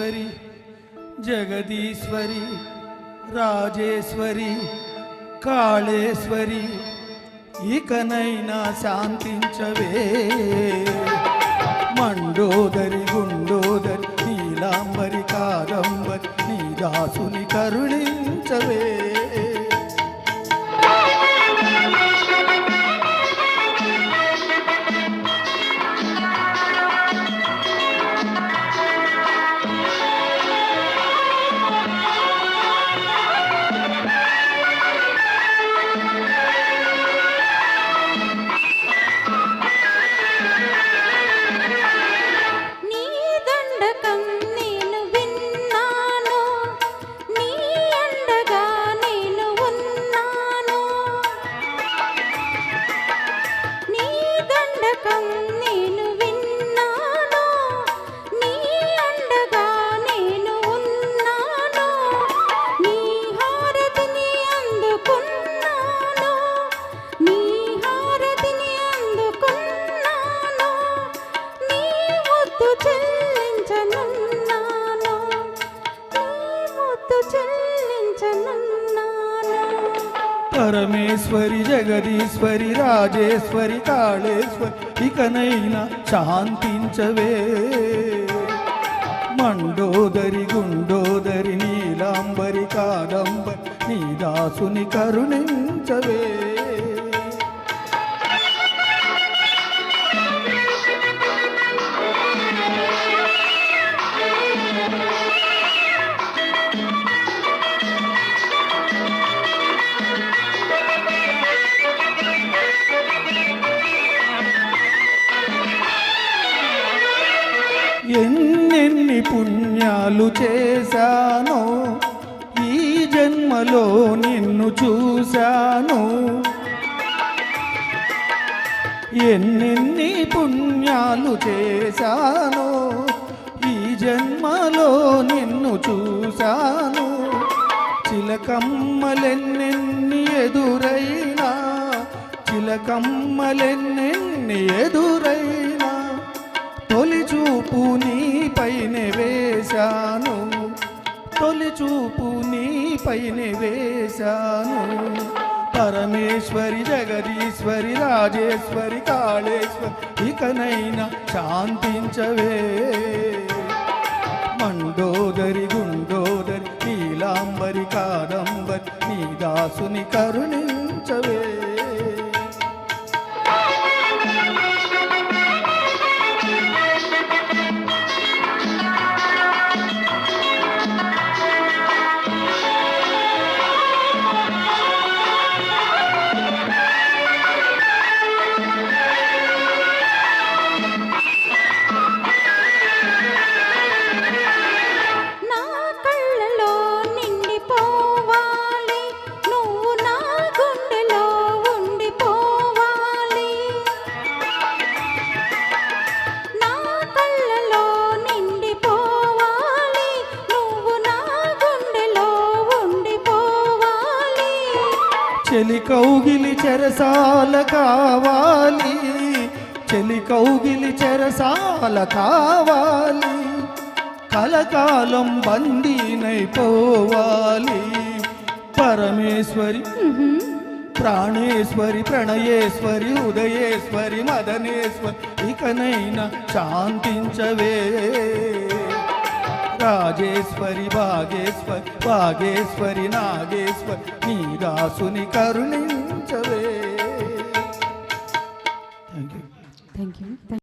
ఈశ్వరి జగదీశ్వరి రాజేశ్వరి కాళేశ్వరి ఇకనైనా శాంతించవే. మండోదరి గుండోదరి నీలాంబరి కాదంబరి నీ దాసుని కరుణించవే. పరమేశ్వరి జగదీశ్వరి రాజేశ్వరి కాళేశ్వరి ఇకనైనా శాంతించవే. మండోదరి గుండోదరి నీలాంబరి కాదంబరి నీ దాసుని కరుణించవే. ఎన్నెన్ని పుణ్యాలు చేశానో ఈ జన్మలో నిన్ను చూశాను. ఎన్నెన్ని పుణ్యాలు చేశాను ఈ జన్మలో నిన్ను చూశాను. చిలకమ్మలెన్నెన్ని ఎదురైనా చిలకమ్మలెన్నెన్ని ఎదురైనా వేశాను తొలి చూపు నీపైన వేశాను. పరమేశ్వరి జగదీశ్వరి రాజేశ్వరి కాళేశ్వరి ఇకనైనా శాంతించవే. మండోదరి గుండోదరి నీలాంబరి కాదంబరి నీ దాసుని కరుణించవే. చెలి కౌగిలి చెరసాల కావాలి. చెలి కౌగిలి చెరసాల కావాలి. కలకాలం బందీనైపోవాలి. పరమేశ్వరి ప్రాణేశ్వరి ప్రణయేశ్వరి ఉదయేశ్వరి మదనేశ్వరి ఇకనైనా శాంతించవే. రాజేశ్వరి భాగేశ్వరి భాగేశ్వరి నాగేశ్వరి నీ దాసుని కరుణించవే. Thank you thank you